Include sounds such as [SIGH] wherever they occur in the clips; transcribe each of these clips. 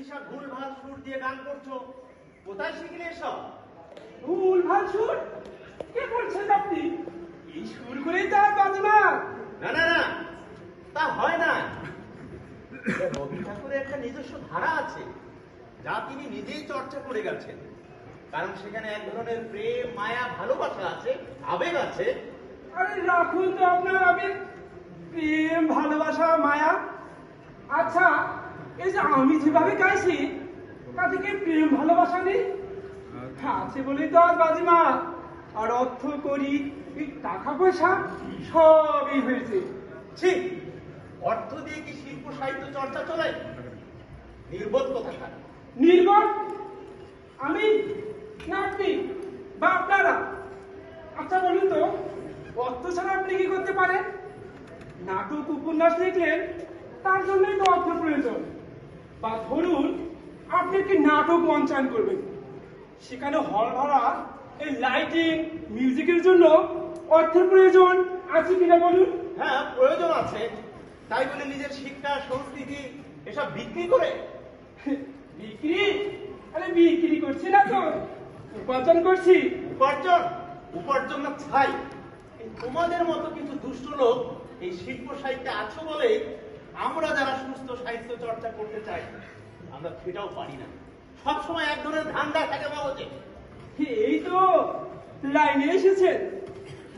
হচ্ছে এসব হ্যাঁ সব ভুল ভালো সুর দিয়ে গান করছ? কোথায় শিখলে এসব? ভুল ভালো সুর? কে বলছেন আপনি? এই সুর করেই তার বাজনা। না না না, তা হয় না। রবি ঠাকুরের একটা নিজস্ব ধারা আছে, যা তিনি নিজেই চর্চা করে গেছেন। কারণ সেখানে এক ধরনের প্রেম, মায়া, ভালোবাসা আছে, আবেগ আছে। আরে রাখুন তো আপনার আবেগ। প্রেম, ভালোবাসা, মায়া। আচ্ছা এই যে আমি যেভাবে গাইছি তাতে কি প্রেম ভালোবাসা নেই? আছে বলেই তো আজ বাজিমা। আর অর্থ করি টাকা পয়সা সবই হয়েছে। ঠিক অর্থ দিয়ে কি শিল্প সাহিত্য চর্চা চলে? নির্বোধ কোথাকার নির্মল আমি না আপনি? বা আপনারা? আচ্ছা বলুন তো অর্থ ছাড়া আপনি কি করতে পারেন? নাটক উপন্যাস লিখলেন তার জন্যই তো অর্থ প্রয়োজন। বা ধরুন আপনি একটি নাটক মঞ্চায়ন করবেন। সেখানে হল ভাড়া এই লাইটিং মিউজিকের জন্য অর্থের প্রয়োজন আছে কিনা বলুন? হ্যাঁ প্রয়োজন আছে। তাই বলে নিজের শিক্ষা সংস্কৃতি এসব বিক্রি করে? বিক্রি? আরে বিক্রি করছি না তো। উপার্জন করছি। উপার্জন? উপার্জন না ছাই। তোমাদের মতো কিছু দুষ্ট লোক এই শিল্প সাহিত্যে আছো বলে আমরা যারা সুস্থ সাহিত্য চর্চা করতে চাই আমরা সেটাও পারি না। সবসময় এক ধরনের ধান্দা থাকে মগজে। এই তো লাইনে এসেছেন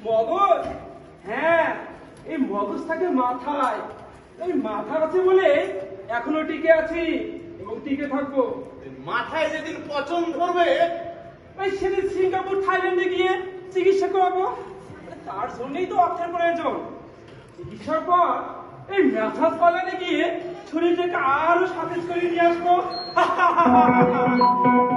মগজ? হ্যাঁ এই মগজ থাকে মাথায়। এই মাথা আছে বলে এখনও টিকে আছি এবং টিকে থাকব। মাথায় যেদিন পচন ধরবে ওই সেদিন সিঙ্গাপুর থাইল্যান্ডে গিয়ে চিকিৎসা করাবো। তার জন্যই তো অর্থের প্রয়োজন। চিকিৎসার পর ম্যাসাজ পার্লারে গিয়ে ছুরিটাকে আরও সাথে করে নিয়ে আসব। [LAUGHS]